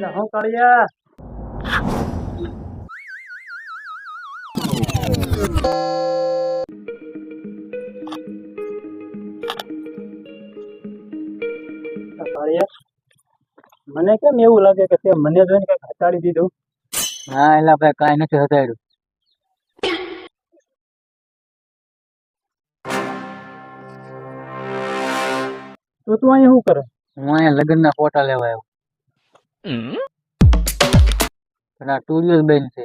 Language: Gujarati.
એટલે હું કળિયા મને કેમ એવું લાગે કે તે મને જોઈને કંઈક હટાડી દીધું? હા એટલે ભાઈ કઈ નથી હતાડ્યું તો તું અહીંયા શું કરે? હું અહીંયા લગ્નના ફોટા લેવા આવ્યો. અને ટુ ટુરિયલ બેન છે.